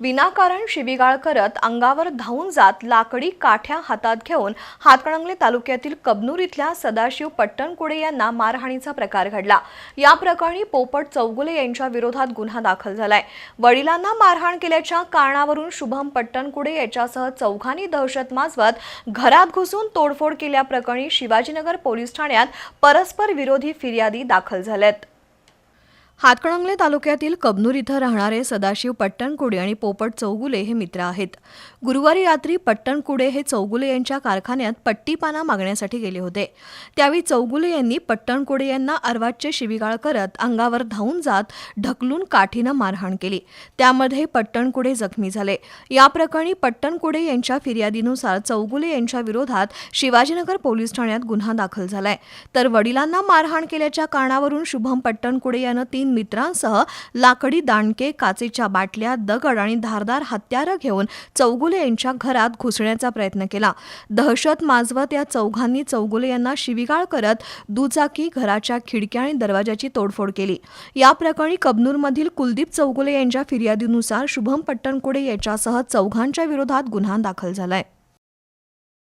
विनाकारण शिबिगाळ करत अंगावर धावून जात लाकडी काठ्या हातात घेऊन हातकणंगले तालुक्यातील कबनूर इथल्या सदाशिव पट्टणकुडे यांना मारहाणीचा प्रकार घडला. या प्रकरणी पोपट चौगुले यांच्या विरोधात गुन्हा दाखल झालाय. वडिलांना मारहाण केल्याच्या कारणावरून शुभम पट्टणकुडे याच्यासह चौघांनी दहशत माजवत घरात घुसून तोडफोड केल्याप्रकरणी शिवाजीनगर पोलीस ठाण्यात परस्पर विरोधी फिर्यादी दाखल झाल्यात. हातकणंगले तालुक्यातील कबनूर इथं राहणारे सदाशिव पट्टणकुडे आणि पोपट चौगुले हे मित्र आहेत. गुरुवारी रात्री पट्टणकुडे हे चौगुले यांच्या कारखान्यात पट्टीपाना मागण्यासाठी गेले होते. त्यावेळी चौगुले यांनी पट्टणकुडे यांना अर्वाच्य शिवीगाळ करत अंगावर धावून जात ढकलून काठीनं मारहाण केली. त्यामध्ये पट्टणकुडे जखमी झाले. या प्रकरणी पट्टणकुडे यांच्या फिर्यादीनुसार चौगुले यांच्या विरोधात शिवाजीनगर पोलीस ठाण्यात गुन्हा दाखल झालाय. तर वडिलांना मारहाण केल्याच्या कारणावरून शुभम पट्टणकुडे यानं तीन मित्रांसह लाकडी दांडके काचेच्या बाटल्या दगड आणि धारदार हत्यारं घेऊन चौगुले यांच्या घरात घुसण्याचा प्रयत्न केला. दहशत माजवत या चौघांनी चौगुले यांना शिवीगाळ करत दुचाकी घराच्या खिडक्या आणि दरवाजाची तोडफोड केली. या प्रकरणी कबनूरमधील कुलदीप चौगुले यांच्या फिर्यादीनुसार शुभम पट्टणकुडे याच्यासह चौघांच्या विरोधात गुन्हा दाखल झालाय.